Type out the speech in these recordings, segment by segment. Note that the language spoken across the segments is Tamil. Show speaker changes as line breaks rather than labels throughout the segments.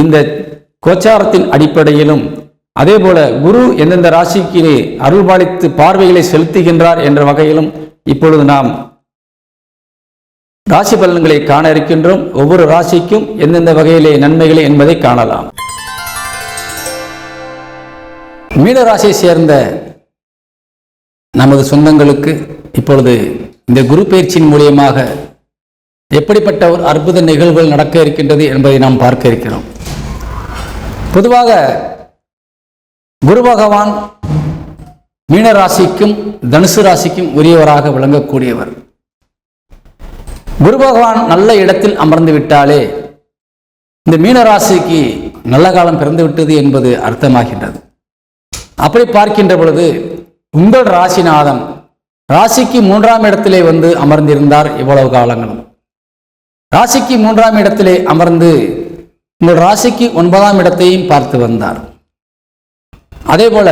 இந்த கோச்சாரத்தின் அடிப்படையிலும் அதே போல குரு எந்தெந்த ராசிக்கிலே அருள்பாலித்து பார்வைகளை செலுத்துகின்றார் என்ற வகையிலும் இப்பொழுது நாம் ராசி பலன்களை காண இருக்கின்றோம். ஒவ்வொரு ராசிக்கும் எந்தெந்த வகையிலே நன்மைகளை என்பதை காணலாம். மீன ராசியை சேர்ந்த நமது சொந்தங்களுக்கு இப்பொழுது இந்த குரு பயிற்சியின் மூலியமாக எப்படிப்பட்ட ஒரு அற்புத நிகழ்வுகள் நடக்க இருக்கின்றது என்பதை நாம் பார்க்க இருக்கிறோம். பொதுவாக குரு பகவான் மீன ராசிக்கும் தனுசு ராசிக்கும் உரியவராக விளங்கக்கூடியவர். குரு பகவான் நல்ல இடத்தில் அமர்ந்து விட்டாலே இந்த மீன ராசிக்கு நல்ல காலம் பிறந்து விட்டது என்பது அர்த்தமாகின்றது. அப்படி பார்க்கின்ற பொழுது உங்கள் ராசிநாதன் ராசிக்கு மூன்றாம் இடத்திலே வந்து அமர்ந்திருந்தார் இவ்வளவு காலங்களும். ராசிக்கு மூன்றாம் இடத்திலே அமர்ந்து உங்கள் ராசிக்கு ஒன்பதாம் இடத்தையும் பார்த்து வந்தார். அதே போல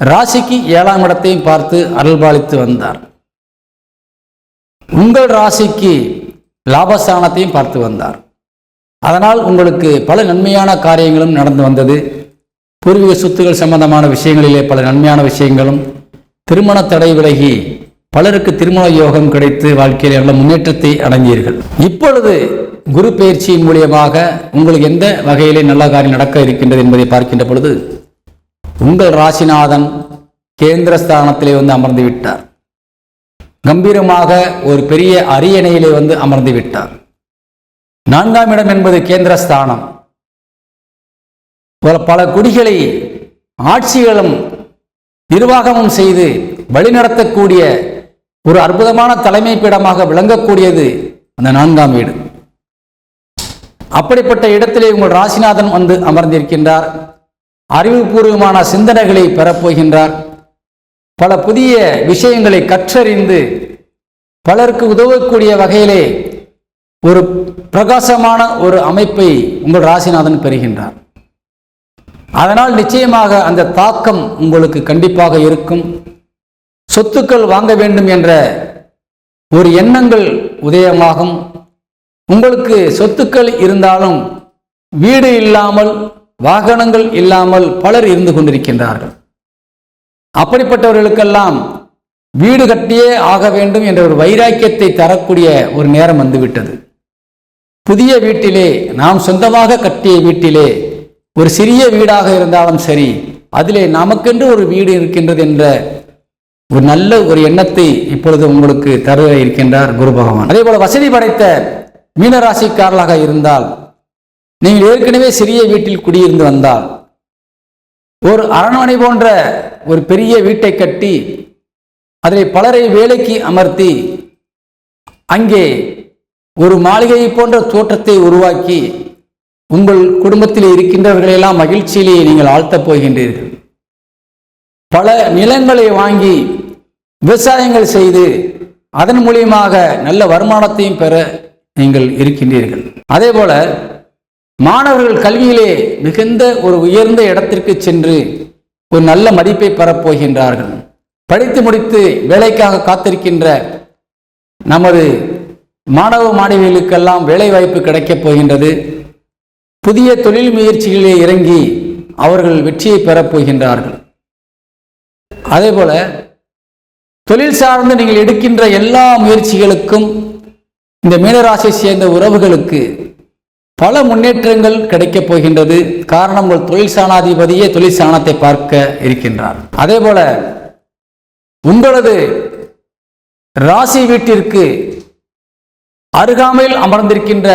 ராசிக்கு ஏழாம் இடத்தையும் பார்த்து அருள்பாலித்து வந்தார். உங்கள் ராசிக்கு லாபஸ்தானத்தையும் பார்த்து வந்தார். அதனால் உங்களுக்கு பல நன்மையான காரியங்களும் நடந்து வந்தது. பூர்வீக சொத்துகள் சம்பந்தமான விஷயங்களிலே பல நன்மையான விஷயங்களும் திருமண தடை விலகி பலருக்கு திருமண யோகம் கிடைத்து வாழ்க்கையில் நல்ல முன்னேற்றத்தை அடைந்தீர்கள். இப்பொழுது குரு பயிற்சியின் மூலியமாக உங்களுக்கு எந்த வகையிலே நல்ல காரியம் நடக்க இருக்கின்றது என்பதை பார்க்கின்ற பொழுது உங்கள் ராசிநாதன் கேந்திரஸ்தானத்திலே வந்து அமர்ந்து விட்டார். கம்பீரமாக ஒரு பெரிய அரியணையிலே வந்து அமர்ந்து விட்டார். நான்காம் இடம் என்பது கேந்திர ஸ்தானம். பல குடிகளை ஆட்சிகளும் நிர்வாகமும் செய்து வழிநடத்தக்கூடிய ஒரு அற்புதமான தலைமை பீடமாக விளங்கக்கூடியது அந்த நான்காம் வீடு. அப்படிப்பட்ட இடத்திலே உங்கள் ராசிநாதன் வந்து அமர்ந்திருக்கின்றார். அறிவுபூர்வமான சிந்தனைகளை பெறப்போகின்றார். பல புதிய விஷயங்களை கற்றறிந்து பலருக்கு உதவக்கூடிய வகையிலே ஒரு பிரகாசமான ஒரு அமைப்பை உங்கள் ராசிநாதன் பெறுகின்றார். அதனால் நிச்சயமாக அந்த தாக்கம் உங்களுக்கு கண்டிப்பாக இருக்கும். சொத்துக்கள் வாங்க வேண்டும் என்ற ஒரு எண்ணங்கள் உதயமாகும். உங்களுக்கு சொத்துக்கள் இருந்தாலும் வீடு இல்லாமல் வாகனங்கள் இல்லாமல் பலர் இருந்து கொண்டிருக்கின்றார்கள். அப்படிப்பட்டவர்களுக்கெல்லாம் வீடு கட்டியே ஆக வேண்டும் என்ற ஒரு வைராக்கியத்தை தரக்கூடிய ஒரு நேரம் வந்துவிட்டது. புதிய வீட்டிலே நாம் சொந்தமாக கட்டிய வீட்டிலே ஒரு சிறிய வீடாக இருந்தாலும் சரி அதிலே நமக்கென்று ஒரு வீடு இருக்கின்றது என்ற ஒரு நல்ல ஒரு எண்ணத்தை இப்பொழுது உங்களுக்கு தர இருக்கின்றார் குரு பகவான். அதே போல வசதி படைத்த மீனராசிக்காரர்களாக இருந்தால் நீங்கள் ஏற்கனவே சிறிய வீட்டில் குடியிருந்து வந்தால் ஒரு அரண்மனை போன்ற ஒரு பெரிய வீட்டை கட்டி அதில் பலரை வேலைக்கு அமர்த்தி அங்கே ஒரு மாளிகை போன்ற தோற்றத்தை உருவாக்கி உங்கள் குடும்பத்தில் இருக்கின்றவர்களெல்லாம் மகிழ்ச்சியிலேயே நீங்கள் ஆழ்த்தப் போகின்றீர்கள். பல நிலங்களை வாங்கி விவசாயங்கள் செய்து அதன் மூலியமாக நல்ல வருமானத்தையும் பெற நீங்கள் இருக்கின்றீர்கள். அதே போல மாணவர்கள் கல்வியிலே மிகுந்த ஒரு உயர்ந்த இடத்திற்கு சென்று ஒரு நல்ல மதிப்பை பெறப்போகின்றார்கள் படித்து முடித்து வேலைக்காக காத்திருக்கின்ற நமது மாணவ மாணவிகளுக்கெல்லாம் வேலை வாய்ப்பு கிடைக்கப் போகின்றது. புதிய தொழில் முயற்சிகளிலே இறங்கி அவர்கள் வெற்றியை பெறப் போகின்றார்கள். அதே போல தொழில் சார்ந்து நீங்கள் எடுக்கின்ற எல்லா முயற்சிகளுக்கும் இந்த மீனராசியை சேர்ந்த உறவுகளுக்கு பல முன்னேற்றங்கள் கிடைக்கப் போகின்றது. காரணம் உங்கள் தொழில் சாணாதிபதியே தொழில் சாணத்தை பார்க்க இருக்கின்றார். அதே போல உங்களது ராசி வீட்டிற்கு அருகாமையில் அமர்ந்திருக்கின்ற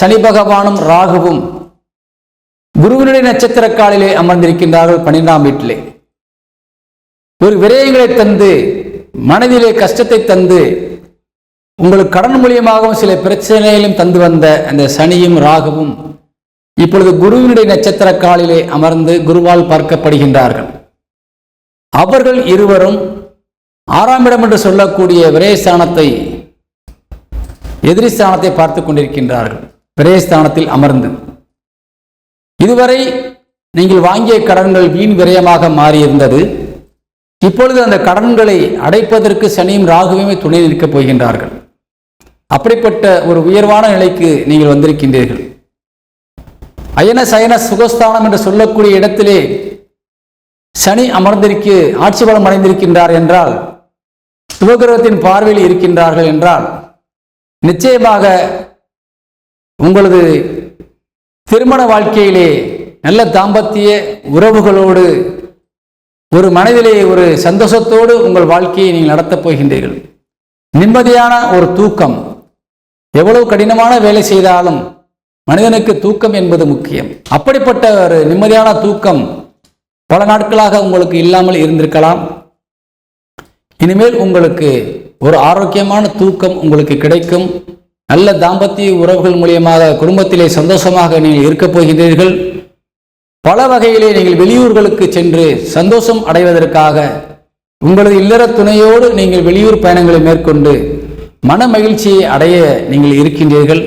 சனி பகவானும் ராகுவும் குருவினுடைய நட்சத்திர காலிலே அமர்ந்திருக்கின்றார்கள் பன்னிரெண்டாம் வீட்டிலே. ஒரு விரயங்களை தந்து மனதிலே கஷ்டத்தை தந்து உங்களுக்கு கடன் மூலியமாகவும் சில பிரச்சனைகளையும் தந்து வந்த அந்த சனியும் ராகுவும் இப்பொழுது குருவினுடைய நட்சத்திர காலிலே அமர்ந்து குருவால் பார்க்கப்படுகின்றார்கள். அவர்கள் இருவரும் ஆறாம் இடம் என்று சொல்லக்கூடிய விரயஸ்தானத்தை எதிரி ஸ்தானத்தை பார்த்து கொண்டிருக்கின்றார்கள். விரயஸ்தானத்தில் அமர்ந்து. இதுவரை நீங்கள் வாங்கிய கடன்கள் வீண் விரயமாக மாறியிருந்தது. இப்பொழுது அந்த கடன்களை அடைப்பதற்கு சனியும் ராகுவையுமே துணை நிற்கப் போகின்றார்கள். அப்படிப்பட்ட ஒரு உயர்வான நிலைக்கு நீங்கள் வந்திருக்கின்றீர்கள். அயன சயன சுகஸ்தானம் என்று சொல்லக்கூடிய இடத்திலே சனி அமர்ந்திருக்கு ஆட்சி பலம் அடைந்திருக்கின்றார் என்றால் சுபகிரகத்தின் பார்வையில் இருக்கின்றார்கள் என்றால் நிச்சயமாக உங்களது திருமண வாழ்க்கையிலே நல்ல தாம்பத்திய உறவுகளோடு ஒரு மனதிலே ஒரு சந்தோஷத்தோடு உங்கள் வாழ்க்கையை நீங்கள் நடத்தப் போகின்றீர்கள். நிம்மதியான ஒரு தூக்கம் எவ்வளவு கடினமான வேலை செய்தாலும் மனிதனுக்கு தூக்கம் என்பது முக்கியம். அப்படிப்பட்ட ஒரு நிம்மதியான தூக்கம் பல நாட்களாக உங்களுக்கு இல்லாமல் இருந்திருக்கலாம். இனிமேல் உங்களுக்கு ஒரு ஆரோக்கியமான தூக்கம் உங்களுக்கு கிடைக்கும். நல்ல தாம்பத்திய உறவுகள் மூலியமாக குடும்பத்திலே சந்தோஷமாக நீங்கள் இருக்கப் போகின்றீர்கள். பல வகையிலே நீங்கள் வெளியூர்களுக்கு சென்று சந்தோஷம் அடைவதற்காக உங்களது இல்லற துணையோடு நீங்கள் வெளியூர் பயணங்களை மேற்கொண்டு மன மகிழ்ச்சியை அடைய நீங்கள் இருக்கின்றீர்கள்.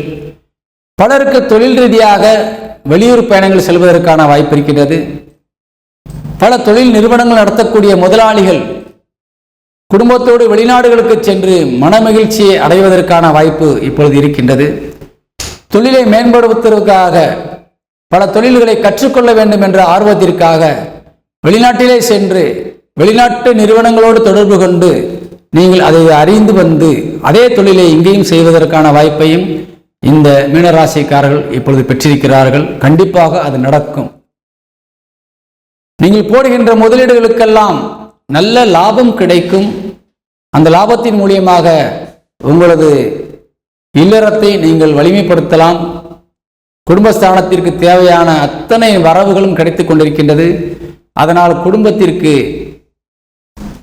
பலருக்கு தொழில் ரீதியாக வெளியூர் பயணங்கள் செல்வதற்கான வாய்ப்பு இருக்கின்றது. பல தொழில் நிறுவனங்கள் நடத்தக்கூடிய முதலாளிகள் குடும்பத்தோடு வெளிநாடுகளுக்கு சென்று மனமகிழ்ச்சியை அடைவதற்கான வாய்ப்பு இப்பொழுது இருக்கின்றது. தொழிலை மேம்படுத்துவதற்காக பல தொழில்களை கற்றுக்கொள்ள வேண்டும் என்ற ஆர்வத்திற்காக வெளிநாட்டிலே சென்று வெளிநாட்டு நிறுவனங்களோடு தொடர்பு கொண்டு நீங்கள் அதை அறிந்து வந்து அதே தொழிலை இங்கேயும் செய்வதற்கான வாய்ப்பையும் இந்த மீனராசிக்காரர்கள் இப்பொழுது பெற்றிருக்கிறார்கள். கண்டிப்பாக அது நடக்கும். நீங்கள் போடுகின்ற முதலீடுகளுக்கெல்லாம் நல்ல லாபம் கிடைக்கும். அந்த லாபத்தின் மூலியமாக உங்களது இல்லறத்தை நீங்கள் வலிமைப்படுத்தலாம். குடும்பஸ்தானத்திற்கு தேவையான அத்தனை வரவுகளும் கிடைத்துக் கொண்டிருக்கின்றது. அதனால் குடும்பத்திற்கு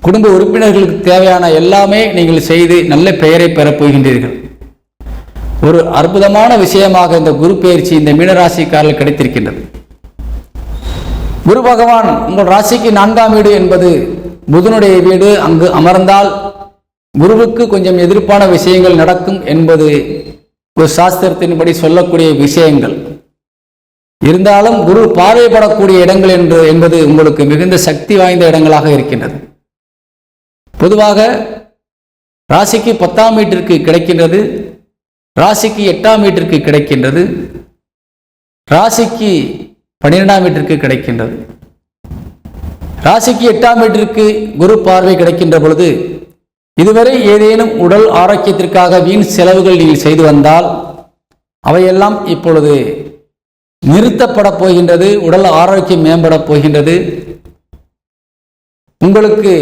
குடும்ப உறுப்பினர்களுக்கு தேவையான எல்லாமே நீங்கள் செய்து நல்ல பெயரை பெறப் போகின்றீர்கள். ஒரு அற்புதமான விஷயமாக இந்த குரு பயிற்சி இந்த மீனராசிக்காரர்கள் கிடைத்திருக்கின்றது. குரு பகவான் உங்கள் ராசிக்கு நான்காம் வீடு என்பது புதனுடைய வீடு. அங்கு அமர்ந்தால் குருவுக்கு கொஞ்சம் எதிர்ப்பான விஷயங்கள் நடக்கும் என்பது ஒரு சாஸ்திரத்தின்படி சொல்லக்கூடிய விஷயங்கள். இருந்தாலும் குரு பார்வைப்படக்கூடிய இடங்கள் என்று என்பது உங்களுக்கு மிகுந்த சக்தி வாய்ந்த இடங்களாக இருக்கின்றது. பொதுவாக ராசிக்கு பத்தாம் வீட்டிற்கு கிடைக்கின்றது ராசிக்கு எட்டாம் வீட்டிற்கு கிடைக்கின்றது ராசிக்கு பன்னிரெண்டாம் வீட்டிற்கு கிடைக்கின்றது. ராசிக்கு எட்டாம் வீட்டிற்கு குரு பார்வை கிடைக்கின்ற பொழுது இதுவரை ஏதேனும் உடல் ஆரோக்கியத்திற்காக வீண் செலவுகள் நீங்கள் செய்து வந்தால் அவையெல்லாம் இப்பொழுது நிறுத்தப்பட போகின்றது உடல் ஆரோக்கியம் மேம்பட போகின்றது. உங்களுக்கு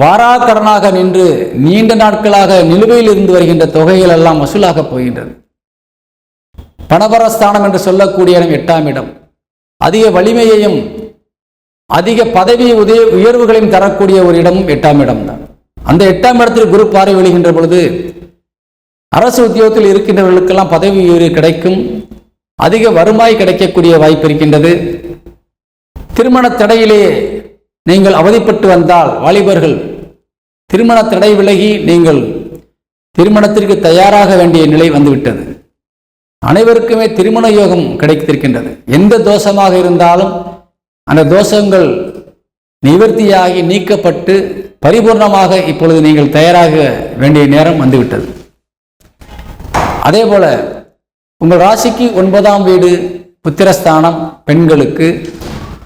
வாராக்கடனாக நின்று நீண்ட நாட்களாக நிலுவையில் இருந்து வருகின்ற தொகைகள் எல்லாம் வசூலாக போகின்றது. பணபரஸ்தானம் என்று சொல்லக்கூடிய இடம் எட்டாம் இடம். அதிக வலிமையையும் அதிக பதவி உதய உயர்வுகளையும் தரக்கூடிய ஒரு இடமும் எட்டாம் இடம்தான். அந்த எட்டாம் இடத்தில் குரு பார்வை விழுகின்ற பொழுது அரசு உத்தியோகத்தில் இருக்கின்றவர்களுக்கெல்லாம் பதவி உயர்வு கிடைக்கும் அதிக வருமாய் கிடைக்கக்கூடிய வாய்ப்பு இருக்கின்றது. திருமண தடையிலே நீங்கள் அவதிப்பட்டு வந்தால் வாலிபர்கள் திருமண தடை விலகி நீங்கள் திருமணத்திற்கு தயாராக வேண்டிய நிலை வந்துவிட்டது. அனைவருக்குமே திருமண யோகம் கிடைத்திருக்கின்றது. எந்த தோஷமாக இருந்தாலும் அந்த தோஷங்கள் நிவர்த்தியாகி நீக்கப்பட்டு பரிபூர்ணமாக இப்பொழுது நீங்கள் தயாராக வேண்டிய நேரம் வந்துவிட்டது. அதே போல உங்கள் ராசிக்கு ஒன்பதாம் வீடு புத்திரஸ்தானம் பெண்களுக்கு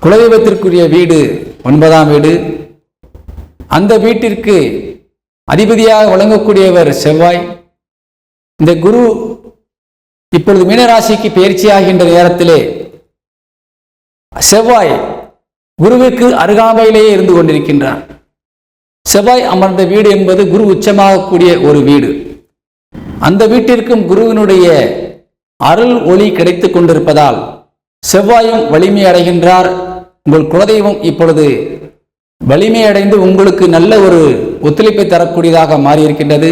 குலதெய்வத்திற்குரிய வீடு ஒன்பதாம் வீடு. அந்த வீட்டிற்கு அதிபதியாக வழங்கக்கூடியவர் செவ்வாய். இந்த குரு இப்பொழுது மீனராசிக்கு பயிற்சியாகின்ற நேரத்திலே செவ்வாய் குருவுக்கு அருகாமையிலேயே இருந்து கொண்டிருக்கின்றார். செவ்வாய் அமர்ந்த வீடு என்பது குரு உச்சமாகக்கூடிய ஒரு வீடு. அந்த வீட்டிற்கும் குருவினுடைய அருள் ஒளி கிடைத்துக் கொண்டிருப்பதால் செவ்வாயும் வலிமை அடைகின்றார். உங்கள் குலதெய்வம் இப்பொழுது வலிமை அடைந்து உங்களுக்கு நல்ல ஒரு ஒத்துழைப்பை தரக்கூடியதாக மாறியிருக்கின்றது.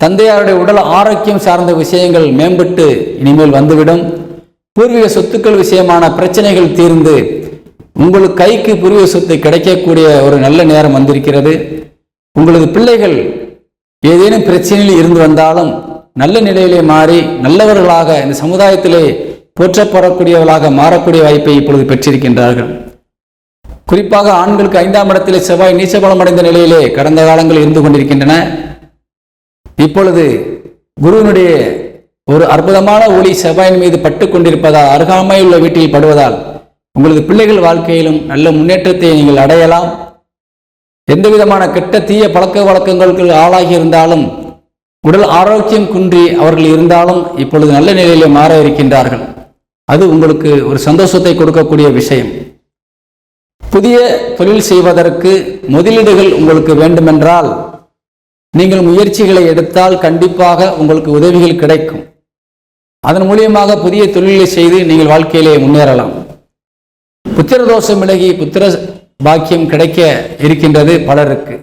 தந்தையாருடைய உடல் ஆரோக்கியம் சார்ந்த விஷயங்கள் மேம்பட்டு இனிமேல் வந்துவிடும். பூர்வீக சொத்துக்கள் விஷயமான பிரச்சனைகள் தீர்ந்து உங்களுக்கு கைக்கு பூர்வீக சொத்து கிடைக்கக்கூடிய ஒரு நல்ல நேரம் வந்திருக்கிறது. உங்களது பிள்ளைகள் ஏதேனும் பிரச்சனையில் இருந்து வந்தாலும் நல்ல நிலையிலே மாறி நல்லவர்களாக இந்த சமுதாயத்திலே போற்றப்படக்கூடியவர்களாக மாறக்கூடிய வாய்ப்பை இப்பொழுது பெற்றிருக்கின்றார்கள். குறிப்பாக ஆண்களுக்கு ஐந்தாம் இடத்திலே செவ்வாய் நீச்சபலம் அடைந்த நிலையிலே கடந்த காலங்கள் இருந்து கொண்டிருக்கின்றன. இப்பொழுது குருவினுடைய ஒரு அற்புதமான ஒளி செவ்வாயின் மீது பட்டு கொண்டிருப்பதால் அருகாமையுள்ள வீட்டில் படுவதால் உங்களது பிள்ளைகள் வாழ்க்கையிலும் நல்ல முன்னேற்றத்தை நீங்கள் அடையலாம். எந்த விதமான கெட்ட தீய பழக்க வழக்கங்களுக்கு ஆளாகி இருந்தாலும் உடல் ஆரோக்கியம் குன்றி அவர்கள் இருந்தாலும் இப்பொழுது நல்ல நிலையிலே மாற இருக்கின்றார்கள். அது உங்களுக்கு ஒரு சந்தோஷத்தை கொடுக்கக்கூடிய விஷயம். புதிய தொழில் செய்வதற்கு முதலீடுகள் உங்களுக்கு வேண்டுமென்றால் நீங்கள் முயற்சிகளை எடுத்தால் கண்டிப்பாக உங்களுக்கு உதவிகள் கிடைக்கும். அதன் மூலியமாக புதிய தொழிலை செய்து நீங்கள் வாழ்க்கையிலே முன்னேறலாம். புத்திர தோஷம் விலகி புத்திர பாக்கியம் கிடைக்க இருக்கின்றது பலருக்கு.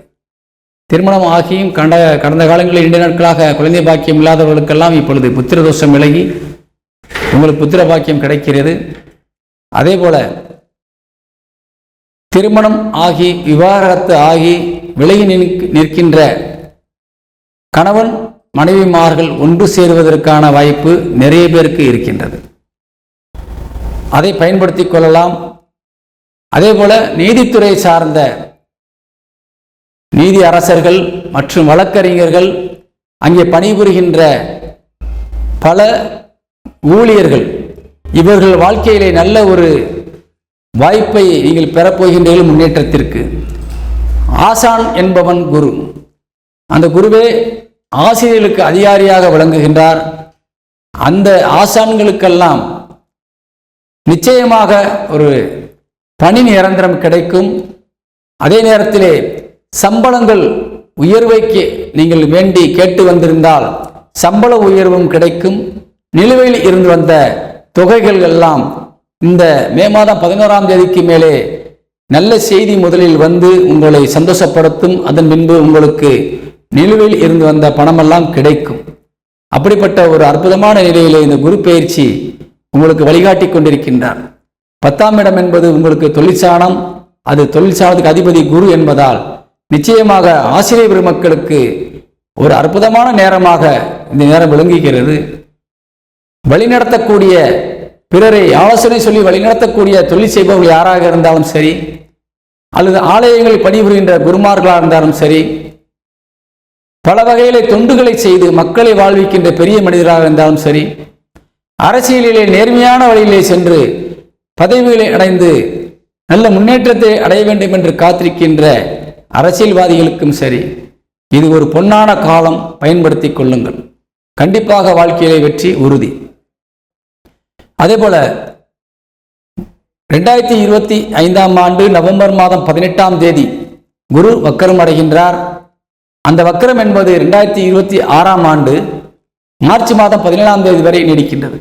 திருமணம் ஆகியும் கண்ட கடந்த காலங்களில் இரண்டு நாட்களாக குழந்தை பாக்கியம் இல்லாதவர்களுக்கெல்லாம் இப்பொழுது புத்திர தோஷம் விலகி உங்களுக்கு புத்திர பாக்கியம் கிடைக்கிறது. அதே போல திருமணம் ஆகி விவாகரத்து ஆகி விலகி நிற்கின்ற கணவன் மனைவிமார்கள் ஒன்று சேருவதற்கான வாய்ப்பு நிறைய பேருக்கு இருக்கின்றது. அதை பயன்படுத்திக் கொள்ளலாம். அதே போல நீதித்துறை சார்ந்த நீதி அரசர்கள் மற்றும் வழக்கறிஞர்கள் அங்கே பணிபுரிகின்ற பல ஊழியர்கள். இவர்கள் வாழ்க்கையிலே நல்ல ஒரு வாய்ப்பை நீங்கள் பெறப்போகின்றீர்கள் முன்னேற்றத்திற்கு. ஆசான் என்பவன் குரு. அந்த குருவே ஆசிரியர்களுக்கு அதிகாரியாக விளங்குகின்றார். அந்த ஆசான்களுக்கெல்லாம் நிச்சயமாக ஒரு பணி நிரந்தரம் கிடைக்கும். அதே நேரத்திலே சம்பளங்கள் உயர்வைக்கு நீங்கள் வேண்டி கேட்டு வந்திருந்தால் சம்பள உயர்வும் கிடைக்கும். நிலுவையில் இருந்து வந்த தொகைகள் எல்லாம் இந்த மே மாதம் பதினோராம் தேதிக்கு மேலே நல்ல செய்தி முதலில் வந்து உங்களை சந்தோஷப்படுத்தும். அதன் பின்பு உங்களுக்கு நிலுவையில் இருந்து வந்த பணமெல்லாம் கிடைக்கும். அப்படிப்பட்ட ஒரு அற்புதமான நிலையிலே இந்த குரு பயிற்சி உங்களுக்கு வழிகாட்டி கொண்டிருக்கின்றார். பத்தாம் இடம் என்பது உங்களுக்கு தொழிற்சாணம். அது தொழிற்சாலத்துக்கு அதிபதி குரு என்பதால் நிச்சயமாக ஆசிரியர் பெருமக்களுக்கு ஒரு அற்புதமான நேரமாக இந்த நேரம் விளங்குகிறது. வழிநடத்தக்கூடிய பிறரை ஆலோசனை சொல்லி வழிநடத்தக்கூடிய தொழில் செய்பவர்கள் யாராக இருந்தாலும் சரி அல்லது ஆலயங்களில் பணிபுரிகின்ற குருமார்களாக இருந்தாலும் சரி பல வகையிலே தொண்டுகளை செய்து மக்களை வாழ்விக்கின்ற பெரிய மனிதராக இருந்தாலும் சரி அரசியலிலே நேர்மையான வழியிலே சென்று பதவிகளை அடைந்து நல்ல முன்னேற்றத்தை அடைய வேண்டும் என்று காத்திருக்கின்ற அரசியல்வாதிகளுக்கும் சரி இது ஒரு பொன்னான காலம் பயன்படுத்தி கொள்ளுங்கள். கண்டிப்பாக வாழ்க்கையிலே வெற்றி உறுதி. அதே போல ரெண்டாயிரத்தி இருபத்தி ஐந்தாம் ஆண்டு நவம்பர் மாதம் பதினெட்டாம் தேதி குரு வக்கரம் அடைகின்றார். அந்த வக்கரம் என்பது ரெண்டாயிரத்தி இருபத்தி ஆறாம் ஆண்டு மார்ச் மாதம் பதினேழாம் தேதி வரை நீடிக்கின்றது.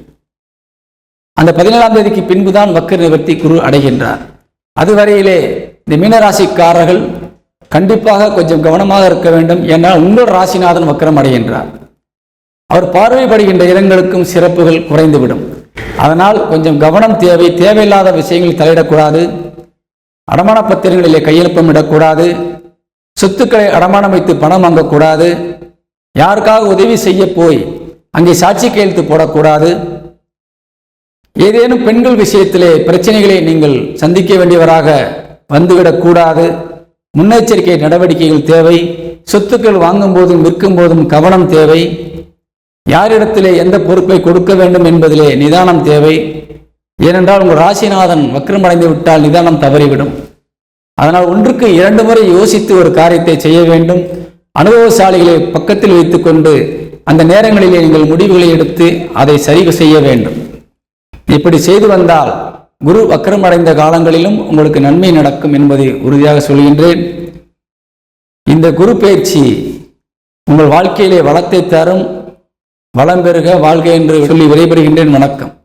அந்த பதினேழாம் தேதிக்கு பின்புதான் வக்கர நிவர்த்தி குரு அடைகின்றார். அதுவரையிலே இந்த மீனராசிக்காரர்கள் கண்டிப்பாக கொஞ்சம் கவனமாக இருக்க வேண்டும். ஏன்னால் உங்கள் ராசிநாதன் வக்கரம் அடைகின்றார். அவர் பார்வைப்படுகின்ற இடங்களுக்கும் சிறப்புகள் குறைந்துவிடும். அதனால் கொஞ்சம் கவனம் தேவை. தேவையில்லாத விஷயங்களில் தலையிடக்கூடாது. அடமான பத்திரங்களிலே கையெழுப்பம் இடக்கூடாது. சொத்துக்களை அடமானம் வைத்து பணம் வாங்கக்கூடாது. யாருக்காக உதவி செய்ய போய் அங்கே சாட்சி கையெழுத்து போடக்கூடாது. ஏதேனும் பெண்கள் விஷயத்திலே பிரச்சனைகளை நீங்கள் சந்திக்க வேண்டியவராக வந்துவிடக்கூடாது. முன்னெச்சரிக்கை நடவடிக்கைகள் தேவை. சொத்துக்கள் வாங்கும் போதும் விற்கும் போதும் கவனம் தேவை. யாரிடத்திலே எந்த பொறுப்பை கொடுக்க வேண்டும் என்பதிலே நிதானம் தேவை. ஏனென்றால் உங்கள் ராசிநாதன் வக்ரமடைந்து விட்டால் நிதானம் தவறிவிடும். அதனால் ஒன்றுக்கு இரண்டு முறை யோசித்து ஒரு காரியத்தை செய்ய வேண்டும். அனுபவசாலிகளை பக்கத்தில் வைத்துக்கொண்டு அந்த நேரங்களிலே நீங்கள் முடிவுகளை எடுத்து அதை சரி செய்ய வேண்டும். இப்படி செய்து வந்தால் குரு வக்ரம் அடைந்த காலங்களிலும் உங்களுக்கு நன்மை நடக்கும் என்பதை உறுதியாக சொல்கின்றேன். இந்த குரு பயிற்சி உங்கள் வாழ்க்கையிலே வளத்தை தரும் வளம் பெருக வாழ்க என்று சொல்லி விடைபெறுகின்றேன். வணக்கம்.